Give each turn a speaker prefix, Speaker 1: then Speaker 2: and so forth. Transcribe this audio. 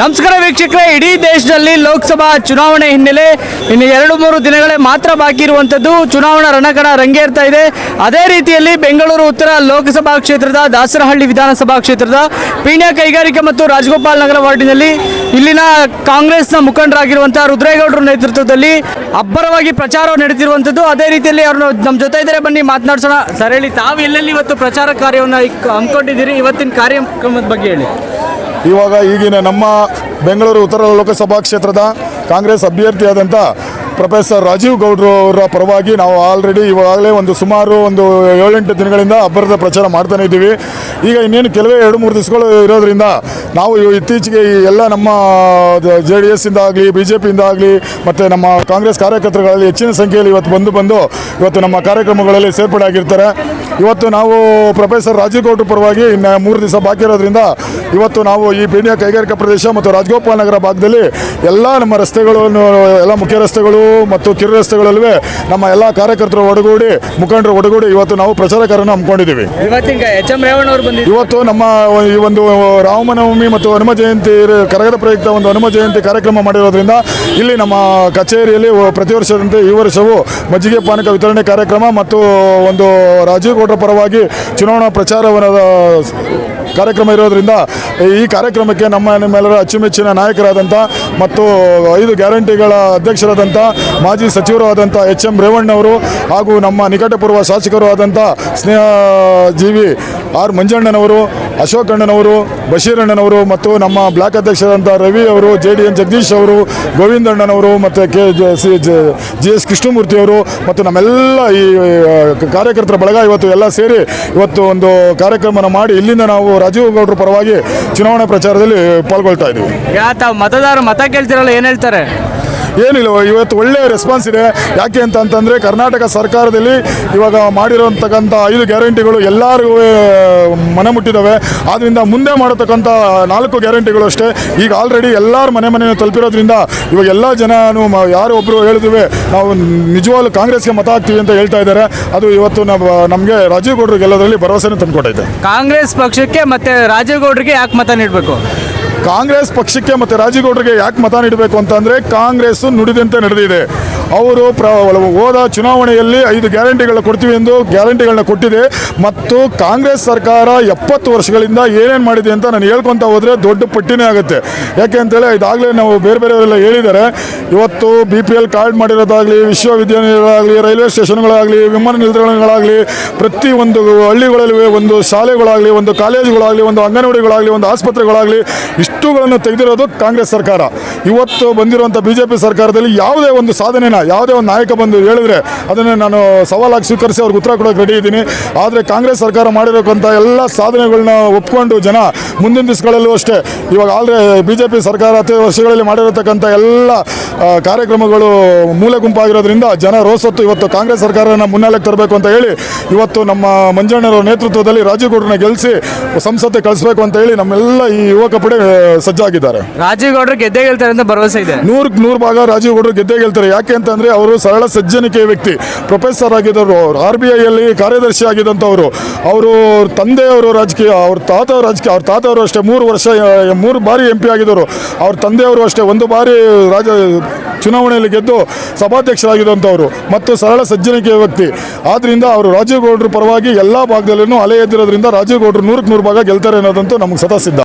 Speaker 1: ನಮಸ್ಕಾರ ವೀಕ್ಷಕರೇ, ಇಡೀ ದೇಶದಲ್ಲಿ ಲೋಕಸಭಾ ಚುನಾವಣೆ ಹಿನ್ನೆಲೆ ಇನ್ನು ಎರಡು ಮೂರು ದಿನಗಳೇ ಮಾತ್ರ ಬಾಕಿ ಇರುವಂಥದ್ದು ಚುನಾವಣಾ ರಣಕಣ ರಂಗೇರ್ತಾ ಇದೆ. ಅದೇ ರೀತಿಯಲ್ಲಿ ಬೆಂಗಳೂರು ಉತ್ತರ ಲೋಕಸಭಾ ಕ್ಷೇತ್ರದ, ದಾಸರಹಳ್ಳಿ ವಿಧಾನಸಭಾ ಕ್ಷೇತ್ರದ, ಪೀಣ್ಯ ಕೈಗಾರಿಕೆ ಮತ್ತು ರಾಜಗೋಪಾಲ್ ನಗರ ವಾರ್ಡಿನಲ್ಲಿ ಇಲ್ಲಿನ ಕಾಂಗ್ರೆಸ್ನ ಮುಖಂಡರಾಗಿರುವಂಥ ರುದ್ರೇಗೌಡರ ನೇತೃತ್ವದಲ್ಲಿ ಅಬ್ಬರವಾಗಿ ಪ್ರಚಾರ ನಡೀತಿರುವಂಥದ್ದು ಅದೇ ರೀತಿಯಲ್ಲಿ ಅವ್ರನ್ನ ನಮ್ಮ ಜೊತೆ ಇದ್ದರೆ. ಬನ್ನಿ, ಮಾತನಾಡ್ಸೋಣ. ಸರ್, ಹೇಳಿ, ತಾವು ಎಲ್ಲೆಲ್ಲಿ ಇವತ್ತು ಪ್ರಚಾರ ಕಾರ್ಯವನ್ನು ಹಮ್ಮಿಕೊಂಡಿದ್ದೀರಿ? ಇವತ್ತಿನ ಕಾರ್ಯಕ್ರಮದ ಬಗ್ಗೆ ಹೇಳಿ.
Speaker 2: ಇವಾಗ ಈಗಿನ ನಮ್ಮ ಬೆಂಗಳೂರು ಉತ್ತರ ಲೋಕಸಭಾ ಕ್ಷೇತ್ರದ ಕಾಂಗ್ರೆಸ್ ಅಭ್ಯರ್ಥಿಯಾದಂಥ ಪ್ರೊಫೆಸರ್ ರಾಜೀವ್ ಗೌಡ್ರು ಅವರ ಪರವಾಗಿ ನಾವು ಆಲ್ರೆಡಿ ಇವಾಗಲೇ ಒಂದು ಸುಮಾರು ಒಂದು ಏಳೆಂಟು ದಿನಗಳಿಂದ ಅಬ್ಬರದ ಪ್ರಚಾರ ಮಾಡ್ತಾನೆ ಇದ್ದೀವಿ. ಈಗ ಇನ್ನೇನು ಕೆಲವೇ ಎರಡು ಮೂರು ದಿವಸಗಳು ಇರೋದ್ರಿಂದ ನಾವು ಇತ್ತೀಚೆಗೆ ಈ ಎಲ್ಲ ನಮ್ಮ ಜೆ ಡಿ ಎಸ್ಸಿಂದ ಆಗಲಿ ಬಿ ಜೆ ಪಿಯಿಂದ ಆಗಲಿ, ಮತ್ತು ನಮ್ಮ ಕಾಂಗ್ರೆಸ್ ಕಾರ್ಯಕರ್ತರುಗಳಲ್ಲಿ ಹೆಚ್ಚಿನ ಸಂಖ್ಯೆಯಲ್ಲಿ ಇವತ್ತು ಬಂದು ಬಂದು ಇವತ್ತು ನಮ್ಮ ಕಾರ್ಯಕ್ರಮಗಳಲ್ಲಿ ಸೇರ್ಪಡೆ ಆಗಿರ್ತಾರೆ ಇವತ್ತು ನಾವು ಪ್ರೊಫೆಸರ್ ರಾಜೀವ್ ಗೌಡ್ರ ಪರವಾಗಿ ಇನ್ನು ಮೂರು ದಿವಸ ಬಾಕಿ ಇರೋದ್ರಿಂದ ಇವತ್ತು ನಾವು ಈ ಪೀಣ್ಯ ಕೈಗಾರಿಕಾ ಪ್ರದೇಶ ಮತ್ತು ರಾಜಗೋಪಾಲ್ ನಗರ ಭಾಗದಲ್ಲಿ ಎಲ್ಲ ನಮ್ಮ ರಸ್ತೆಗಳನ್ನು ಎಲ್ಲ ಮುಖ್ಯ ರಸ್ತೆಗಳು ಮತ್ತು ಕಿರು ರಸ್ತೆಗಳಲ್ಲೂ ನಮ್ಮ ಎಲ್ಲ ಕಾರ್ಯಕರ್ತರು ಒಡಗೂಡಿ ಮುಖಂಡರು ಒಡಗೂಡಿ ಇವತ್ತು ನಾವು ಪ್ರಚಾರ ಕಾರ್ಯನ ಹಮ್ಮಿಕೊಂಡಿದ್ದೀವಿ ಇವತ್ತು ನಮ್ಮ ಈ ಒಂದು ರಾಮನವಮಿ ಮತ್ತು ಹನುಮ ಜಯಂತಿ ಕರಗದ ಪ್ರಯುಕ್ತ ಒಂದು ಹನುಮ ಜಯಂತಿ ಕಾರ್ಯಕ್ರಮ ಮಾಡಿರೋದ್ರಿಂದ ಇಲ್ಲಿ ನಮ್ಮ ಕಚೇರಿಯಲ್ಲಿ ಪ್ರತಿ ವರ್ಷದಂತೆ ಈ ವರ್ಷವೂ ಮಜ್ಜಿಗೆ ಪಾನಕ ವಿತರಣೆ ಕಾರ್ಯಕ್ರಮ ಮತ್ತು ಒಂದು ರಾಜೀವ್ ಗೌಡ್ರ ಪರವಾಗಿ ಚುನಾವಣಾ ಪ್ರಚಾರವನ್ನು ಕಾರ್ಯಕ್ರಮ ಇರೋದ್ರಿಂದ ಈ ಕಾರ್ಯಕ್ರಮಕ್ಕೆ ನಮ್ಮ ನಿಮ್ಮೆಲ್ಲರ ಅಚ್ಚುಮೆಚ್ಚಿನ ನಾಯಕರಾದಂಥ ಮತ್ತು ಐದು ಗ್ಯಾರಂಟಿಗಳ ಅಧ್ಯಕ್ಷರಾದಂಥ ಮಾಜಿ ಸಚಿವರು ಆದಂಥ ಎಚ್ ಎಂ ರೇವಣ್ಣವರು ಹಾಗೂ ನಮ್ಮ ನಿಕಟಪೂರ್ವ ಶಾಸಕರು ಆದಂಥ ಸ್ನೇಹ ಜೀವಿ ಆರ್ ಮಂಜಣ್ಣನವರು ಅಶೋಕ್ ಅಣ್ಣನವರು ಬಶೀರ್ ಅಣ್ಣನವರು ಮತ್ತು ನಮ್ಮ ಬ್ಲಾಕ್ ಅಧ್ಯಕ್ಷರಾದಂಥ ರವಿ ಅವರು ಜೆ ಡಿ ಎನ್ ಜಗದೀಶ್ ಅವರು, ಗೋವಿಂದಣ್ಣನವರು ಮತ್ತು ಕೆ ಜಿ ಎಸ್ ಕೃಷ್ಣಮೂರ್ತಿ ಅವರು ಮತ್ತು ನಮ್ಮೆಲ್ಲ ಈ ಕಾರ್ಯಕರ್ತರ ಬಳಗ ಇವತ್ತು ಎಲ್ಲ ಸೇರಿ ಇವತ್ತು ಒಂದು ಕಾರ್ಯಕ್ರಮನ ಮಾಡಿ ಇಲ್ಲಿಂದ ನಾವು ರಾಜೀವ್ ಗೌಡ್ರ ಪರವಾಗಿ ಚುನಾವಣಾ ಪ್ರಚಾರದಲ್ಲಿ ಪಾಲ್ಗೊಳ್ತಾ ಇದ್ದೀವಿ.
Speaker 1: ಯಾ ಮತದಾರರು ಮತದಾರ ಮತ ಕೇಳ್ತಿರಲ್ಲ, ಏನು ಹೇಳ್ತಾರೆ?
Speaker 2: ಏನಿಲ್ಲ, ಇವತ್ತು ಒಳ್ಳೆಯ ರೆಸ್ಪಾನ್ಸ್ ಇದೆ. ಯಾಕೆ ಅಂತ ಅಂತಂದರೆ ಕರ್ನಾಟಕ ಸರ್ಕಾರದಲ್ಲಿ ಇವಾಗ ಮಾಡಿರೋಂತಕ್ಕಂಥ ಐದು ಗ್ಯಾರಂಟಿಗಳು ಎಲ್ಲರಿಗೂ ಮನೆ ಮುಟ್ಟಿದ್ದಾವೆ ಆದ್ದರಿಂದ ಮುಂದೆ ಮಾಡತಕ್ಕಂಥ ನಾಲ್ಕು ಗ್ಯಾರಂಟಿಗಳು ಅಷ್ಟೇ. ಈಗ ಆಲ್ರೆಡಿ ಎಲ್ಲರ ಮನೆ ಮನೆ ತಲುಪಿರೋದ್ರಿಂದ ಇವಾಗ ಎಲ್ಲ ಜನನು ಯಾರು ಒಬ್ಬರು ಹೇಳಿದ್ವಿ ನಾವು ನಿಜವಾಗ್ಲೂ ಕಾಂಗ್ರೆಸ್ಗೆ ಮತ ಹಾಕ್ತೀವಿ ಅಂತ ಹೇಳ್ತಾ ಇದ್ದಾರೆ. ಅದು ಇವತ್ತು ನಮಗೆ ರಾಜೀವ್ ಗೌಡ್ರು ಗೆಲ್ಲೋದ್ರಲ್ಲಿ ಭರವಸೆನ ತಂದುಕೊಟ್ಟೈತೆ
Speaker 1: ಕಾಂಗ್ರೆಸ್ ಪಕ್ಷಕ್ಕೆ ಮತ್ತೆ ರಾಜೀವ್ ಗೌಡ್ರಿಗೆ ಯಾಕೆ ಮತ ನೀಡಬೇಕು?
Speaker 2: ಕಾಂಗ್ರೆಸ್ ಪಕ್ಷಕ್ಕೆ ಮತ್ತು ರಾಜೀವ್ ಗೌಡ್ರಿಗೆ ಯಾಕೆ ಮತ ನೀಡಬೇಕು ಅಂತಂದರೆ ಕಾಂಗ್ರೆಸ್ ನುಡಿದಂತೆ ನಡೆದಿದೆ. ಅವರು ಪ್ರ ಹೋದ ಚುನಾವಣೆಯಲ್ಲಿ ಐದು ಗ್ಯಾರಂಟಿಗಳನ್ನ ಕೊಡ್ತೀವಿ ಎಂದು ಗ್ಯಾರಂಟಿಗಳನ್ನ ಕೊಟ್ಟಿದೆ. ಮತ್ತು ಕಾಂಗ್ರೆಸ್ ಸರ್ಕಾರ ಎಪ್ಪತ್ತು ವರ್ಷಗಳಿಂದ ಏನೇನು ಮಾಡಿದೆ ಅಂತ ನಾನು ಹೇಳ್ಕೊತ ಹೋದರೆ ದೊಡ್ಡ ಪಟ್ಟಿನೇ ಆಗುತ್ತೆ. ಯಾಕೆ ಅಂತೇಳಿ ಇದಾಗಲೇ ನಾವು ಬೇರೆ ಬೇರೆಯವರೆಲ್ಲ ಹೇಳಿದ್ದಾರೆ. ಇವತ್ತು ಬಿ ಪಿ ಎಲ್ ಕಾರ್ಡ್ ಮಾಡಿರೋದಾಗಲಿ, ವಿಶ್ವವಿದ್ಯಾನಿಲಯಗಳಾಗಲಿ, ರೈಲ್ವೆ ಸ್ಟೇಷನ್ಗಳಾಗಲಿ, ವಿಮಾನ ನಿಲ್ದಾಣಗಳಾಗಲಿ, ಪ್ರತಿ ಒಂದು ಹಳ್ಳಿಗಳಲ್ಲಿ ಒಂದು ಶಾಲೆಗಳಾಗಲಿ, ಒಂದು ಕಾಲೇಜುಗಳಾಗಲಿ, ಒಂದು ಅಂಗನವಾಡಿಗಳಾಗಲಿ, ಒಂದು ಆಸ್ಪತ್ರೆಗಳಾಗಲಿ ಇಷ್ಟುಗಳನ್ನು ತೆಗೆದಿರೋದು ಕಾಂಗ್ರೆಸ್ ಸರ್ಕಾರ. ಇವತ್ತು ಬಂದಿರುವಂಥ ಬಿ ಜೆ ಪಿ ಸರ್ಕಾರದಲ್ಲಿ ಯಾವುದೇ ಒಂದು ಸಾಧನೆನ, ಯಾವುದೇ ಒಂದು ನಾಯಕ ಬಂದು ಹೇಳಿದ್ರೆ ಅದನ್ನು ನಾನು ಸವಾಲಾಗಿ ಸ್ವೀಕರಿಸಿ ಅವ್ರಿಗೆ ಉತ್ತರ ಕೊಡೋಕೆ ರೆಡಿ ಇದ್ದೀನಿ. ಆದರೆ ಕಾಂಗ್ರೆಸ್ ಸರ್ಕಾರ ಮಾಡಿರೋಕ್ಕಂಥ ಎಲ್ಲ ಸಾಧನೆಗಳನ್ನ ಒಪ್ಕೊಂಡು ಜನ ಮುಂದಿನ ದಿವಸಗಳಲ್ಲೂ ಅಷ್ಟೇ, ಇವಾಗ ಆದರೆ ಬಿ ಜೆ ಪಿ ಸರ್ಕಾರ ಹತ್ತು ವರ್ಷಗಳಲ್ಲಿ ಮಾಡಿರತಕ್ಕಂಥ ಎಲ್ಲ ಕಾರ್ಯಕ್ರಮಗಳು ಮೂಲೆ ಗುಂಪಾಗಿರೋದ್ರಿಂದ ಜನ ರೋಸತ್ತು ಇವತ್ತು ಕಾಂಗ್ರೆಸ್ ಸರ್ಕಾರನ ಮುನ್ನೆಲೆಗೆ ತರಬೇಕು ಅಂತ ಹೇಳಿ ಇವತ್ತು ನಮ್ಮ ಮಂಜಣ್ಣರ ನೇತೃತ್ವದಲ್ಲಿ ರಾಜೀವ್ ಗೌಡ್ರನ್ನ ಗೆಲ್ಲಿಸಿ ಸಂಸತ್ತೆ ಕಳಿಸ್ಬೇಕು ಅಂತ ಹೇಳಿ ನಮ್ಮೆಲ್ಲ ಈ ಯುವಕ ಪಡೆ ಸಜ್ಜಾಗಿದ್ದಾರೆ.
Speaker 1: ರಾಜೀವ್ ಗೌಡ್ರು ಗೆದ್ದೇ ಗೆಲ್ತಾರೆ ಅಂತ ಭರವಸೆ ಇದೆ.
Speaker 2: ನೂರಕ್ಕೆ ನೂರು ಭಾಗ ರಾಜೀವ್ ಗೌಡರು ಗೆದ್ದೇ ಗೆಲ್ತಾರೆ. ಯಾಕೆ ಅಂತಂದ್ರೆ ಅವರು ಸರಳ ಸಜ್ಜನಿಕೆಯ ವ್ಯಕ್ತಿ. ಪ್ರೊಫೆಸರ್ ಆಗಿದ್ದವರು ಆರ್ ಬಿ ಐಯಲ್ಲಿ ಕಾರ್ಯದರ್ಶಿ ಆಗಿದ್ದಂಥವರು. ಅವರು ತಂದೆಯವರು ರಾಜಕೀಯ ಅವ್ರ ತಾತ ರಾಜಕೀಯ ಅವ್ರ ತಾತವರು ಅಷ್ಟೇ ಮೂರು ವರ್ಷ ಮೂರು ಬಾರಿ ಎಂ ಪಿ ಆಗಿದ್ದರು. ಅವ್ರ ತಂದೆಯವರು ಅಷ್ಟೇ ಒಂದು ಬಾರಿ ರಾಜ ಚುನಾವಣೆಯಲ್ಲಿ ಗೆದ್ದು ಸಭಾಧ್ಯಕ್ಷರಾಗಿದ್ದಂಥವ್ರು. ಮತ್ತು ಸರಳ ಸಜ್ಜನಿಕೆಯ ವ್ಯಕ್ತಿ. ಆದ್ದರಿಂದ ಅವರು ರಾಜೀವ್ ಗೌಡ್ರ ಪರವಾಗಿ ಎಲ್ಲ ಭಾಗದಲ್ಲೂ ಅಲೆ ಎದ್ದಿರೋದ್ರಿಂದ ರಾಜೀವ್ ಗೌಡ್ರು ನೂರಕ್ಕೆ ನೂರು ಭಾಗ ಗೆಲ್ತಾರೆ ಅನ್ನೋದಂತೂ ನಮಗೆ ಸದಾ ಸಿದ್ಧ.